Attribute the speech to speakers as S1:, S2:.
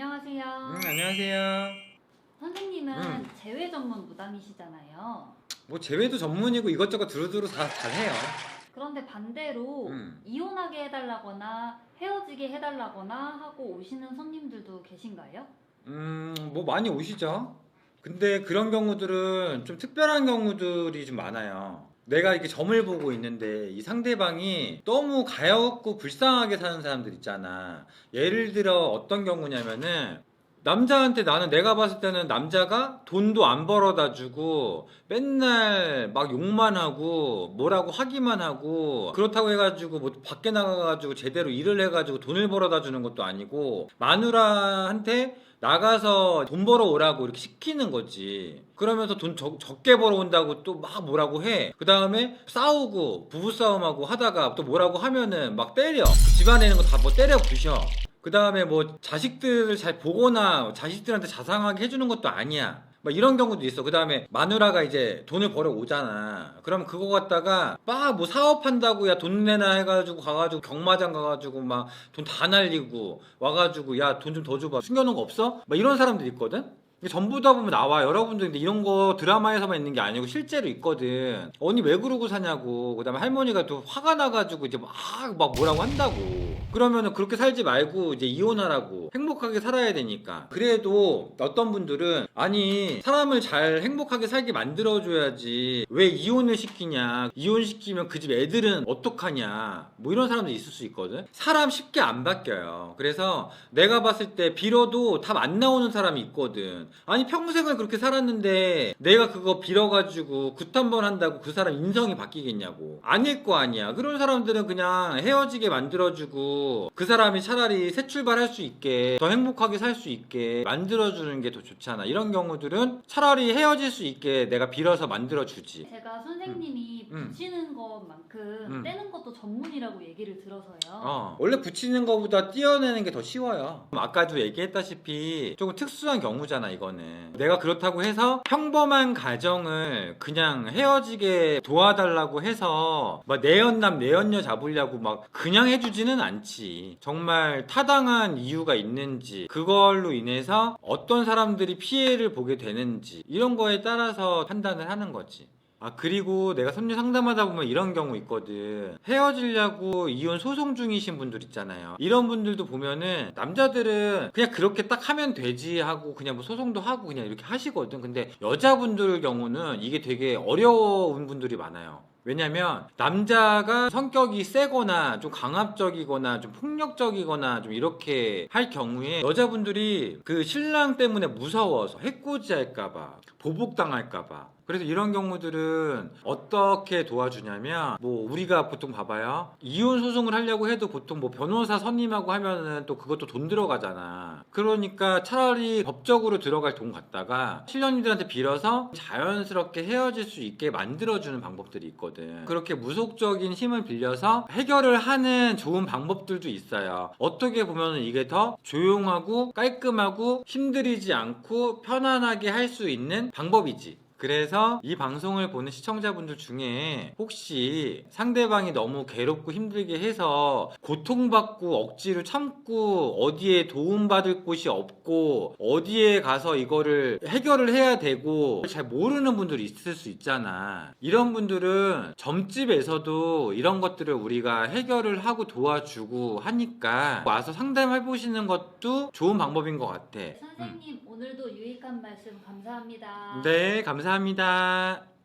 S1: 안녕하세요.
S2: 음, 안녕하세요.
S1: 선생님은
S2: 음.
S1: 재회 전문 무당이시잖아요.
S2: 뭐 재회도 전문이고 이것저것 두루두루 다 잘해요.
S1: 그런데 반대로
S2: 음.
S1: 이혼하게 해달라거나 헤어지게 해달라거나 하고 오시는 손님들도 계신가요?
S2: 음, 뭐 많이 오시죠. 근데 그런 경우들은 좀 특별한 경우들이 좀 많아요. 내가 이렇게 점을 보고 있는데 이 상대방이 너무 가엾고 불쌍하게 사는 사람들 있잖아. 예를 들어 어떤 경우냐면은 남자한테 나는 내가 봤을 때는 남자가 돈도 안 벌어다 주고 맨날 막 욕만 하고 뭐라고 하기만 하고 그렇다고 해가지고 뭐 밖에 나가가지고 제대로 일을 해가지고 돈을 벌어다 주는 것도 아니고 마누라한테 나가서 돈 벌어 오라고 이렇게 시키는 거지. 그러면서 돈 적, 적게 벌어 온다고 또 막 뭐라고 해. 그 다음에 싸우고 부부싸움하고 하다가 또 뭐라고 하면은 막 때려. 집안에 있는 거 다 뭐 때려 부셔. 그 다음에 뭐 자식들을 잘 보거나 자식들한테 자상하게 해주는 것도 아니야. 막 이런 경우도 있어. 그 다음에 마누라가 이제 돈을 벌어 오잖아. 그럼 그거 갖다가 막 뭐 사업한다고 야 돈 내나 해가지고 가가지고 경마장 가가지고 막 돈 다 날리고 와가지고 야 돈 좀 더 줘봐. 숨겨놓은 거 없어? 막 이런 사람들 있거든? 이게 전부 다 보면 나와. 여러분들 근데 이런 거 드라마에서만 있는 게 아니고 실제로 있거든. 언니 왜 그러고 사냐고. 그 다음에 할머니가 또 화가 나가지고 이제 막, 막 뭐라고 한다고. 그러면은 그렇게 살지 말고 이제 이혼하라고. 행복하게 살아야 되니까. 그래도 어떤 분들은 아니 사람을 잘 행복하게 살게 만들어줘야지. 왜 이혼을 시키냐. 이혼시키면 그 집 애들은 어떡하냐. 뭐 이런 사람도 있을 수 있거든. 사람 쉽게 안 바뀌어요. 그래서 내가 봤을 때 빌어도 답 안 나오는 사람이 있거든. 아니 평생을 그렇게 살았는데 내가 그거 빌어가지고 굿 한 번 한다고 그 사람 인성이 바뀌겠냐고 아닐 거 아니야 그런 사람들은 그냥 헤어지게 만들어주고 그 사람이 차라리 새 출발할 수 있게 더 행복하게 살 수 있게 만들어주는 게 더 좋잖아 이런 경우들은 차라리 헤어질 수 있게 내가 빌어서 만들어주지
S1: 제가 선생님이
S2: 음.
S1: 붙이는 것만큼
S2: 음.
S1: 떼는 것도 전문이라고 얘기를 들어서요.
S2: 어, 원래 붙이는 것보다 띄어내는 게 더 쉬워요. 아까도 얘기했다시피 조금 특수한 경우잖아, 이거는. 내가 그렇다고 해서 평범한 가정을 그냥 헤어지게 도와달라고 해서 막 내연남, 내연녀 잡으려고 막 그냥 해주지는 않지. 정말 타당한 이유가 있는지, 그걸로 인해서 어떤 사람들이 피해를 보게 되는지, 이런 거에 따라서 판단을 하는 거지. 아 그리고 내가 손님 상담하다 보면 이런 경우 있거든. 헤어지려고 이혼 소송 중이신 분들 있잖아요. 이런 분들도 보면은 남자들은 그냥 그렇게 딱 하면 되지 하고 그냥 뭐 소송도 하고 그냥 이렇게 하시거든. 근데 여자분들 경우는 이게 되게 어려운 분들이 많아요 왜냐면 남자가 성격이 세거나 좀 강압적이거나 좀 폭력적이거나 좀 이렇게 할 경우에 여자분들이 그 신랑 때문에 무서워서 해코지 할까봐 보복당할까봐. 그래서 이런 경우들은 어떻게 도와주냐면 뭐 우리가 보통 봐봐요. 이혼 소송을 하려고 해도 보통 뭐 변호사 선임하고 하면은 또 그것도 돈 들어가잖아 그러니까 차라리 법적으로 들어갈 돈 갖다가 신령님들한테 빌어서 자연스럽게 헤어질 수 있게 만들어주는 방법들이 있거든. 그렇게 무속적인 힘을 빌려서 해결을 하는 좋은 방법들도 있어요. 어떻게 보면 이게 더 조용하고 깔끔하고 힘들이지 않고 편안하게 할 수 있는 방법이지 그래서 이 방송을 보는 시청자분들 중에 혹시 상대방이 너무 괴롭고 힘들게 해서 고통받고 억지로 참고 어디에 도움받을 곳이 없고 어디에 가서 이거를 해결을 해야 되고 잘 모르는 분들이 있을 수 있잖아. 이런 분들은 점집에서도 이런 것들을 우리가 해결을 하고 도와주고 하니까 와서 상담해 보시는 것도 좋은 방법인 것 같아.
S1: 선생님 오늘도 유익한 말씀 감사합니다.
S2: 네, 감사합니다.